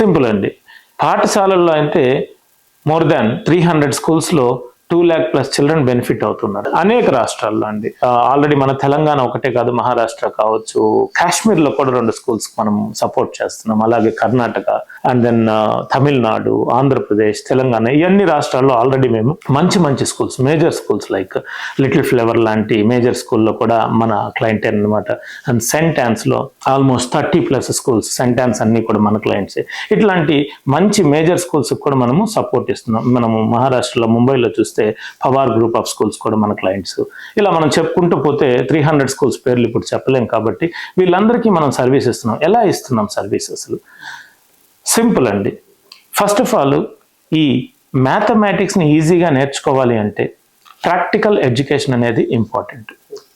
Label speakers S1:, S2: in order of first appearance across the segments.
S1: Simple అండి. పాఠశాలల్లో అయితే మోర్ దాన్ త్రీ హండ్రెడ్ స్కూల్స్లో two lakh plus children benefit అవుతున్నారు. అనేక రాష్ట్రాల్లో అండి. ఆల్రెడీ మన తెలంగాణ ఒకటే కాదు మహారాష్ట్ర కావచ్చు కాశ్మీర్లో కూడా రెండు స్కూల్స్ మనం సపోర్ట్ చేస్తున్నాం. అలాగే కర్ణాటక అండ్ దెన్ తమిళనాడు ఆంధ్రప్రదేశ్ తెలంగాణ ఇవన్నీ రాష్ట్రాల్లో ఆల్రెడీ మేము మంచి మంచి schools major schools like little flower లాంటి మేజర్ స్కూల్లో కూడా మన క్లయింట్ అనమాట and cent almost thirty plus schools cent అన్నీ కూడా మన క్లయింట్సే ఇట్లాంటి మంచి మేజర్ స్కూల్స్ కూడా మనము సపోర్ట్ ఇస్తున్నాం మనము మహారాష్ట్రలో ముంబైలో చూస్తే పవార్ గ్రూప్ ఆఫ్ స్కూల్స్ కూడా మన క్లయింట్స్ ఇలా మనం చెప్పుకుంటూ పోతే త్రీ హండ్రెడ్ స్కూల్స్ పేర్లు ఇప్పుడు చెప్పలేం కాబట్టి వీళ్ళందరికీ మనం సర్వీస్ ఇస్తున్నాం. ఎలా ఇస్తున్నాం సర్వీస్ అసలు? సింపుల్ అండి. ఫస్ట్ ఆఫ్ ఆల్ ఈ మ్యాథమెటిక్స్ని ఈజీగా నేర్చుకోవాలి అంటే ప్రాక్టికల్ ఎడ్యుకేషన్ అనేది ఇంపార్టెంట్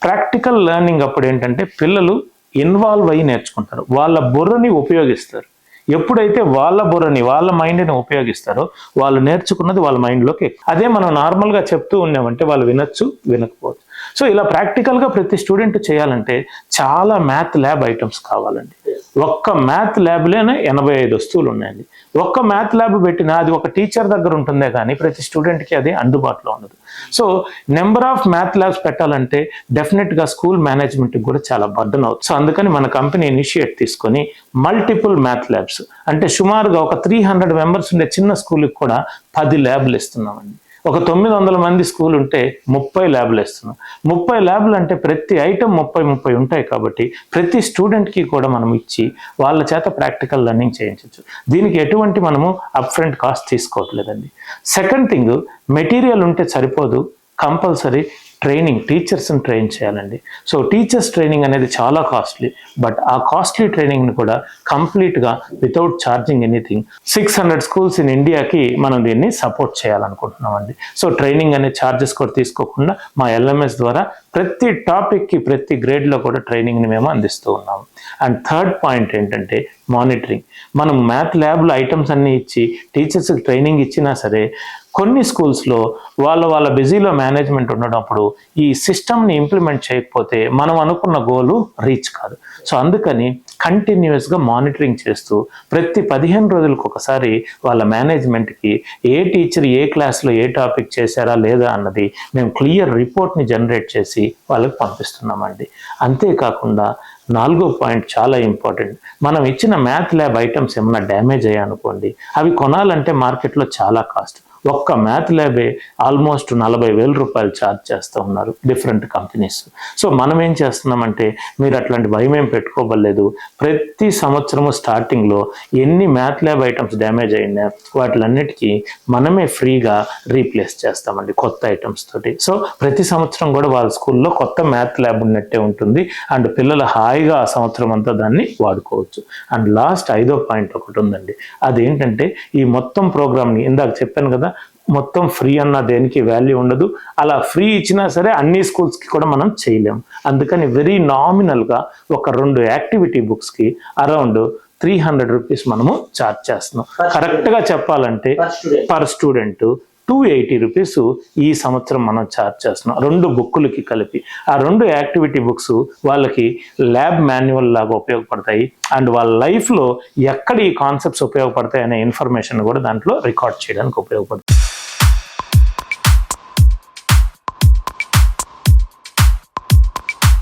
S1: ప్రాక్టికల్ లెర్నింగ్ అప్పుడు ఏంటంటే పిల్లలు ఇన్వాల్వ్ అయ్యి నేర్చుకుంటారు. వాళ్ళ బుర్రని ఉపయోగిస్తారు. ఎప్పుడైతే వాళ్ళ బుర్రని వాళ్ళ మైండ్ని ఉపయోగిస్తారో వాళ్ళు నేర్చుకున్నది వాళ్ళ మైండ్లోకి అదే మనం నార్మల్గా చెప్తూ ఉన్నామంటే వాళ్ళు వినొచ్చు వినకపోవచ్చు. సో ఇలా ప్రాక్టికల్గా ప్రతి స్టూడెంట్ చేయాలంటే చాలా మ్యాథ్ ల్యాబ్ ఐటమ్స్ కావాలండి. ఒక్క మ్యాథ్ ల్యాబ్లోనే ఎనభై ఐదు వస్తువులు ఉన్నాయండి. ఒక్క మ్యాథ్ ల్యాబ్ పెట్టినా అది ఒక టీచర్ దగ్గర ఉంటుందే కానీ ప్రతి స్టూడెంట్కి అది అందుబాటులో ఉండదు. So number of math labs పెట్టాలంటే డెఫినెట్గా స్కూల్ మేనేజ్మెంట్కి కూడా చాలా బర్డన్ అవుతుంది సో అందుకని మన కంపెనీ ఇనిషియేట్ తీసుకొని మల్టిపుల్ మ్యాథ్ ల్యాబ్స్ అంటే సుమారుగా ఒక త్రీ హండ్రెడ్ మెంబర్స్ ఉండే చిన్న స్కూల్కి కూడా పది ల్యాబ్లు ఇస్తున్నామండి. ఒక తొమ్మిది వందల మంది స్కూల్ ఉంటే ముప్పై ల్యాబ్లు వేస్తున్నాం. ముప్పై ల్యాబ్లు అంటే ప్రతి ఐటెం ముప్పై ముప్పై ఉంటాయి కాబట్టి ప్రతి స్టూడెంట్కి కూడా మనం ఇచ్చి వాళ్ళ చేత ప్రాక్టికల్ లెర్నింగ్ చేయించవచ్చు దీనికి ఎటువంటి మనము అప్ ఫ్రంట్ కాస్ట్ తీసుకోవట్లేదండి. సెకండ్ థింగ్ మెటీరియల్ ఉంటే సరిపోదు కంపల్సరీ ట్రైనింగ్ టీచర్స్ని ట్రైన్ చేయాలండి. సో టీచర్స్ ట్రైనింగ్ అనేది చాలా కాస్ట్లీ బట్ ఆ కాస్ట్లీ ట్రైనింగ్ని కూడా కంప్లీట్గా without charging anything six hundred schools in ఇండియాకి మనం దీన్ని సపోర్ట్ చేయాలనుకుంటున్నామండి. సో ట్రైనింగ్ అనే ఛార్జెస్ కూడా తీసుకోకుండా మా ఎల్ఎంఎస్ ద్వారా ప్రతి టాపిక్కి ప్రతి గ్రేడ్లో కూడా ట్రైనింగ్ని మేము అందిస్తూ ఉన్నాము. అండ్ థర్డ్ పాయింట్ ఏంటంటే మానిటరింగ్ మనం మ్యాథ్ ల్యాబ్లో ఐటమ్స్ అన్నీ ఇచ్చి టీచర్స్కి ట్రైనింగ్ ఇచ్చినా సరే కొన్ని స్కూల్స్లో వాళ్ళ వాళ్ళ బిజీలో మేనేజ్మెంట్ ఉండటప్పుడు ఈ సిస్టమ్ని ఇంప్లిమెంట్ చేయకపోతే మనం అనుకున్న గోలు రీచ్ కాదు. సో అందుకని కంటిన్యూస్గా మానిటరింగ్ చేస్తూ ప్రతి పదిహేను రోజులకు ఒకసారి వాళ్ళ మేనేజ్మెంట్కి ఏ టీచర్ ఏ క్లాస్లో ఏ టాపిక్ చేశారా లేదా అన్నది మేము క్లియర్ రిపోర్ట్ని జనరేట్ చేసి వాళ్ళకి పంపిస్తున్నామండి. అంతేకాకుండా నాలుగో పాయింట్ చాలా ఇంపార్టెంట్. మనం ఇచ్చిన మ్యాథ్ ల్యాబ్ ఐటమ్స్ ఏమైనా డ్యామేజ్ అయ్యాయనుకోండి అవి కొనాలంటే మార్కెట్లో చాలా కాస్ట్. ఒక్క మ్యాథ్ ల్యాబే ఆల్మోస్ట్ నలభై వేల రూపాయలు ఛార్జ్ చేస్తూ ఉన్నారు డిఫరెంట్ కంపెనీస్ సో మనం ఏం చేస్తున్నామంటే మీరు అట్లాంటి భయం ఏం పెట్టుకోవలేదు ప్రతి సంవత్సరము స్టార్టింగ్లో ఎన్ని మ్యాథ్ ల్యాబ్ ఐటమ్స్ డ్యామేజ్ అయినా వాటిలన్నిటికీ మనమే ఫ్రీగా రీప్లేస్ చేస్తామండి కొత్త ఐటమ్స్ తోటి. సో ప్రతి సంవత్సరం కూడా వాళ్ళ స్కూల్లో కొత్త మ్యాథ్ ల్యాబ్ ఉన్నట్టే ఉంటుంది. అండ్ పిల్లలు హాయిగా ఆ సంవత్సరం అంతా దాన్ని వాడుకోవచ్చు. అండ్ లాస్ట్ ఐదో పాయింట్ ఒకటి ఉందండి. అదేంటంటే ఈ మొత్తం ప్రోగ్రామ్ని ఇందాక చెప్పాను కదా మొత్తం ఫ్రీ అన్న దేనికి వాల్యూ ఉండదు. అలా ఫ్రీ ఇచ్చినా సరే అన్ని స్కూల్స్కి కూడా మనం చేయలేం. అందుకని వెరీ నామినల్గా ఒక రెండు యాక్టివిటీ బుక్స్కి అరౌండ్ త్రీ హండ్రెడ్ రూపీస్ మనము ఛార్జ్ చేస్తున్నాం. కరెక్ట్గా చెప్పాలంటే. Per student two eighty rupees ఈ సంవత్సరం మనం ఛార్జ్ చేస్తున్నాం. రెండు బుక్కులకి కలిపి. ఆ రెండు యాక్టివిటీ బుక్స్ వాళ్ళకి ల్యాబ్ మాన్యువల్ లాగా ఉపయోగపడతాయి. అండ్ వాళ్ళ లైఫ్లో ఎక్కడ ఈ కాన్సెప్ట్స్ ఉపయోగపడతాయి అనే ఇన్ఫర్మేషన్ కూడా దాంట్లో రికార్డ్ చేయడానికి ఉపయోగపడుతుంది.